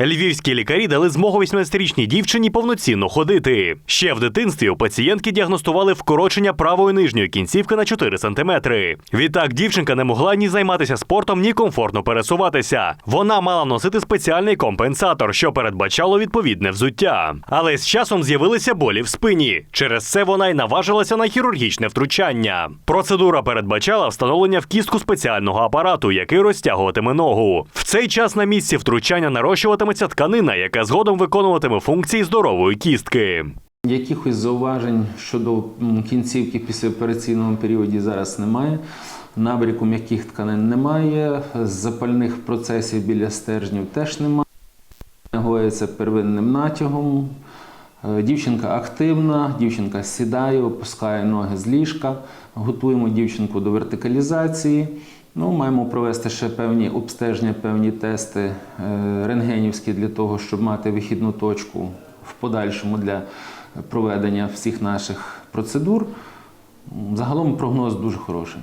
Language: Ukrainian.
Львівські лікарі дали змогу 18-річній дівчині повноцінно ходити. Ще в дитинстві у пацієнтки діагностували вкорочення правої нижньої кінцівки на 4 сантиметри. Відтак дівчинка не могла ні займатися спортом, ні комфортно пересуватися. Вона мала носити спеціальний компенсатор, що передбачало відповідне взуття. Але з часом з'явилися болі в спині. Через це вона й наважилася на хірургічне втручання. Процедура передбачала встановлення в кістку спеціального апарату, який розтягуватиме ногу. В цей час на місці втручання нарощуватиметься тканина, яка згодом виконуватиме функції здорової кістки. Якихось зауважень щодо кінцівки в післяопераційному періоді зараз немає. Набріку м'яких тканин немає, запальних процесів біля стержнів теж немає. Гоїться первинним натягом. Е, Дівчинка активна, дівчинка сідає, опускає ноги з ліжка. Готуємо дівчинку до вертикалізації. Ну, маємо провести ще певні обстеження, певні тести е, рентгенівські для того, щоб мати вихідну точку в подальшому для проведення всіх наших процедур. Загалом прогноз дуже хороший.